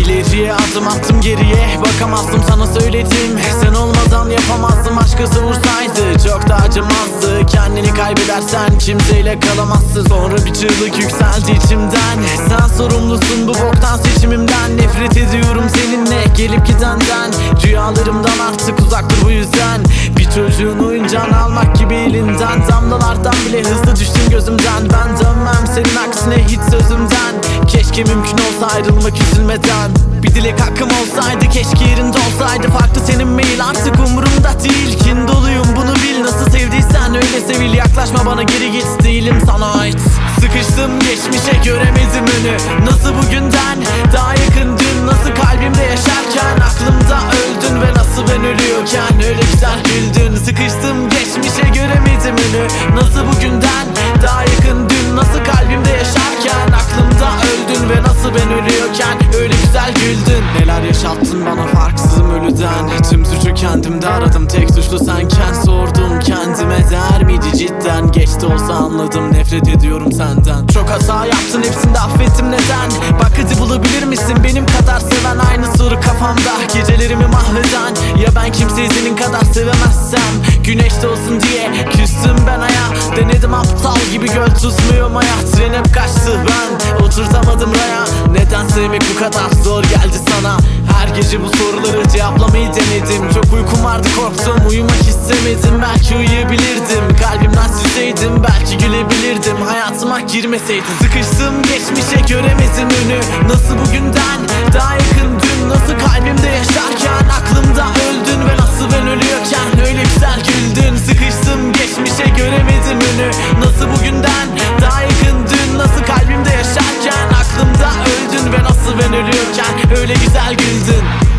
adım attım geriye. Bakamazdım sana söyledim. Sen olmadan yapamazdım. Başkası vursaydı çok da acımazdı. Kendini kaybedersen kimseyle kalamazsın. Sonra bir çığlık yükseldi içimden. Sen sorumlusun bu boktan seçimimden. Nefret ediyorum seninle gelip gidenden. Rüyalarımdan artık uzaktır bu yüzden. Bir çocuğun oyuncağını almak gibi sözümden. Keşke mümkün olsa ayrılmak üzülmeden. Bir dilek hakkım olsaydı keşke yerinde olsaydı. Farklı senin mail artık umurumda değil. Kin doluyum bunu bil. Nasıl sevdiysen öyle sevil. Yaklaşma bana geri git. Değilim sana ait. Sıkıştım geçmişe göremedim önü. Nasıl bugünden daha yakın dün Nasıl kalbimde yaşarken aklımda öldün? Ve nasıl ben ölüyorken öyle güzel güldün? Sıkıştım geçmişe göremedim önü. Nasıl bugünden ölüyorken öyle güzel güldün. Neler yaşattın bana farksızım ölüden. Tüm suçu kendimde aradım. Tek suçlu senken Sordum. Kendime değer miydi cidden? Geç de olsa anladım. Nefret ediyorum senden. Çok hata yaptın. Hepsini affettim. Neden? Bak hadi bulabilir misin? Benim kadar seven Aynı soru kafamda. Gecelerimi mahveden. Ya ben kimseyi senin kadar sevemezsem? Güneşte olsun diye küstüm sevmek bu kadar zor geldi sana. Her gece bu soruları cevaplamayı denedim. Çok uykum vardı korktum uyumak istemedim. Belki uyuyabilirdim. Kalbimden silseydim Belki gülebilirdim. Hayatıma girmeseydin Sıkıştım geçmişe göremedim önü. Nasıl bugünden daha ben ölüyorken öyle güzel güldün.